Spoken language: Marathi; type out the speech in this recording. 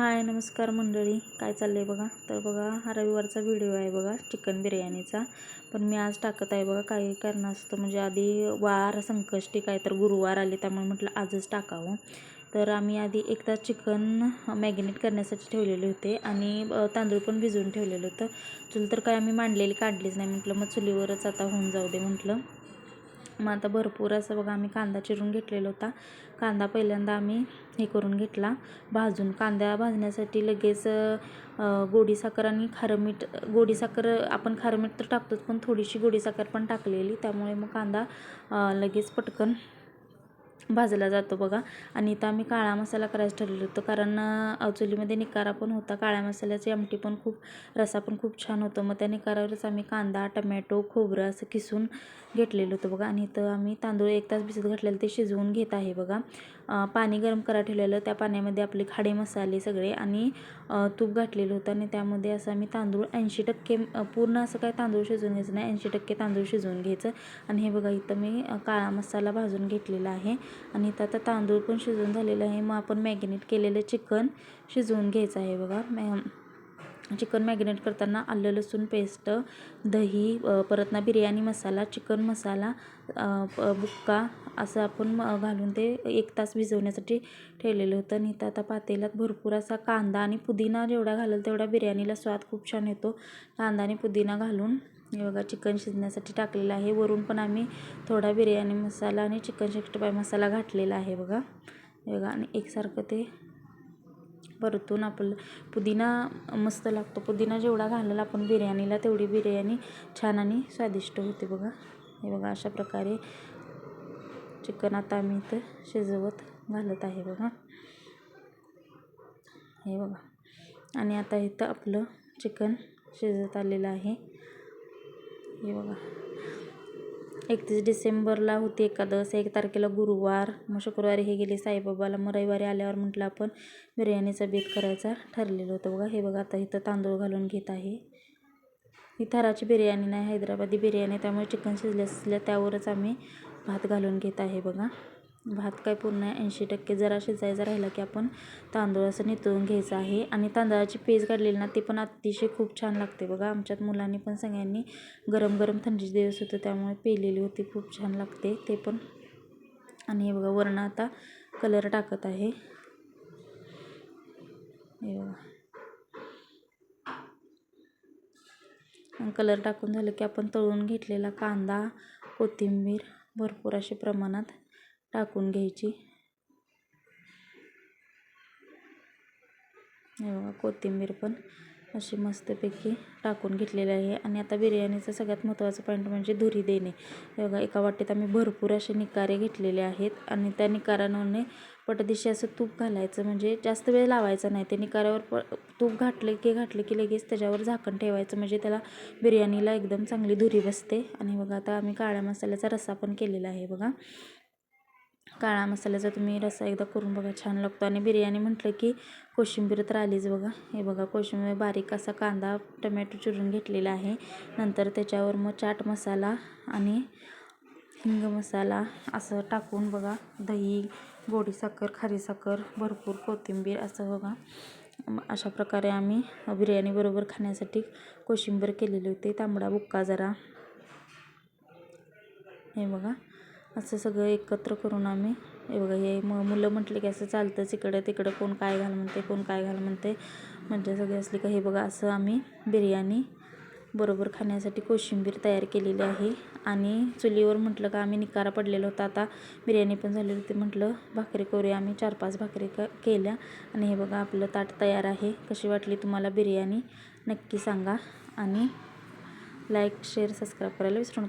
हाय नमस्कार मंडळी. काय चाललं आहे बघा? तर बघा हा रविवारचा व्हिडिओ आहे बघा चिकन बिर्याणीचा. पण मी आज टाकत आहे बघा काही कारणास्तव. म्हणजे आधी वार संकष्टी काय तर गुरुवार आले त्यामुळे म्हटलं आजच टाकावं. तर आम्ही आधी एक तास चिकन मॅगिनेट करण्यासाठी ठेवलेले होते आणि तांदूळ पण भिजवून ठेवलेलं होतं. चुल तर काय आम्ही मांडलेली काढलीच नाही. म्हटलं मग चुलीवरच आता होऊन जाऊ दे म्हटलं. मग आता भरपूर असं बघा आम्ही कांदा चिरून घेतलेला होता. कांदा पहिल्यांदा आम्ही हे करून घेतला. भाजून कांदा भाजण्यासाठी लगेच गोडी साखर आणि खारं मीठ गोडी साखर आपण खारं मीठ तर टाकतोच पण थोडीशी गोडी साखर पण टाकलेली. त्यामुळे मग कांदा लगेच पटकन भाजला जातो बघा. आणि इथं आम्ही काळा मसाला करायचं ठरवलं होतं. कारण चुलीमध्ये निकारा पण होता. काळ्या मसाल्याची आमटी पण खूप रसा पण खूप छान होतं. मग त्या निकारावरच आम्ही कांदा टमॅटो खोबरं असं किसून घेतलेलं होतं बघा. आणि इथं आम्ही तांदूळ एक तास भिजत घातलेलं ते शिजवून घेत आहे बघा. पाणी गरम करा ठेवलेलं. त्या पाण्यामध्ये आपले खाडे मसाले सगळे आणि तूप घातलेलं होतं. आणि त्यामध्ये असं आम्ही तांदूळ ऐंशी टक्के पूर्ण असं काय तांदूळ शिजवून घ्यायचं नाही. ऐंशी टक्के तांदूळ शिजवून घ्यायचं. आणि हे बघा इथं मी काळा मसाला भाजून घेतलेला आहे. आणि इथं आता तांदूळ पण शिजवून झालेलं आहे. मग आपण मॅगिनेट केलेलं चिकन शिजवून घ्यायचं आहे बघा. मॅ चिकन मॅगिनेट करताना आलं लसूण पेस्ट दही परत ना बिर्याणी मसाला चिकन मसाला बुक्का असं आपण घालून ते एक तास भिजवण्यासाठी ठेवलेलं होतं. आणि इथं आता पातेल्यात भरपूर असा कांदा आणि पुदिना जेवढा घालेल तेवढा बिर्याणीला स्वाद खूप छान येतो. कांदा आणि पुदिना घालून हे बघा चिकन शिजण्यासाठी टाकलेलं आहे. वरून पण आम्ही थोडा बिर्याणी मसाला आणि चिकन सिक्स्टी मसाला घातलेला आहे बघा. हे बघा आणि एकसारखं ते परतून आपलं पुदिना मस्त लागतो. पुदिना जेवढा घालेला आपण बिर्याणीला तेवढी बिर्याणी छान आणि स्वादिष्ट होते बघा. हे बघा अशा प्रकारे चिकन आता आम्ही इथं शिजवत घालत आहे बघा. हे बघा. आणि आता इथं आपलं चिकन शिजत आलेलं आहे. हे बघा. एकतीस डिसेंबरला होती एकादस एक तारखेला गुरुवार. मग शुक्रवारी हे गेले साईबाबाला. मग रविवारी आल्यावर म्हटलं आपण बिर्याणीचा बेत करायचा ठरलेलं होतं बघा. हे बघा आता इथं तांदूळ घालून घेत आहे. ही थराची बिर्याणी नाही हैदराबादी बिर्याणी त्यामुळे चिकन शिजल्या शिजल्या त्यावरच आम्ही भात घालून घेत आहे बघा. भात काय पूर्ण ऐंशी टक्के जरा शिजायचा राहिला की आपण तांदूळ असं नितळून घ्यायचं आहे. आणि तांदळाची पेज काढलेली ना ती पण अतिशय खूप छान लागते बघा. आमच्यात मुलांनी पण सगळ्यांनी गरम गरम थंडीचे दिवस होते त्यामुळे पेलेली होती खूप छान लागते ते पण. आणि हे बघा वरण आता कलर टाकत आहे. हे बघा. कलर टाकून झालं की आपण तळून घेतलेला कांदा कोथिंबीर भरपूर असे प्रमाणात टाकून घ्यायची. हे बघा कोथिंबीर पण अशी मस्तपैकी टाकून घेतलेली आहे. आणि आता बिर्याणीचं सगळ्यात महत्त्वाचं पॉईंट म्हणजे धुरी देणे. हे बघा एका वाटीत आम्ही भरपूर असे निकारे घेतलेले आहेत. आणि त्या निकारांवरने पटदिशी असं तूप घालायचं. म्हणजे जास्त वेळ लावायचा नाही. ते निकाऱ्यावर प तूप घातलं की घातले की लगेच त्याच्यावर झाकण ठेवायचं. म्हणजे त्याला बिर्याणीला एकदम चांगली धुरी बसते. आणि बघा आता आम्ही काळ्या मसाल्याचा रस्सा पण केलेला आहे. बघा. काळा मसाल्याचा तुम्ही रस्सा एकदा करून बघा छान लागतो. आणि बिर्याणी म्हटलं की कोशिंबीर तर आलीच बघा. हे बघा कोशिंबीर बारीक असा कांदा टमॅटो चिरून घेतलेला आहे. नंतर त्याच्यावर मग चाट मसाला आणि हिंग मसाला असं टाकून बघा. दही गोडी साखर खारी साखर भरपूर कोथिंबीर असं बघा. अशा प्रकारे आम्ही बिर्याणीबरोबर खाण्यासाठी कोशिंबीर केलेली होती. तांबडा बुक्का जरा. हे बघा. असं सगळं एकत्र करून आम्ही हे बघा हे म मुलं म्हटले की असं चालतंच इकडं तिकडं कोण काय घाल म्हणते कोण काय घाल म्हणते. म्हणजे सगळे असले का हे बघा असं आम्ही बिर्याणी बरोबर खाण्यासाठी कोशिंबीर तयार केलेली आहे. आणि चुलीवर म्हटलं का आम्ही निकारा पडलेला होता. आता बिर्याणी पण झालेली होती म्हटलं. भाकरी करूया आम्ही. चार पाच भाकरी क केल्या. आणि हे बघा आपलं ताट तयार आहे. कशी वाटली तुम्हाला बिर्याणी? नक्की सांगा. आणि लाईक शेअर सबस्क्राईब करायला विसरू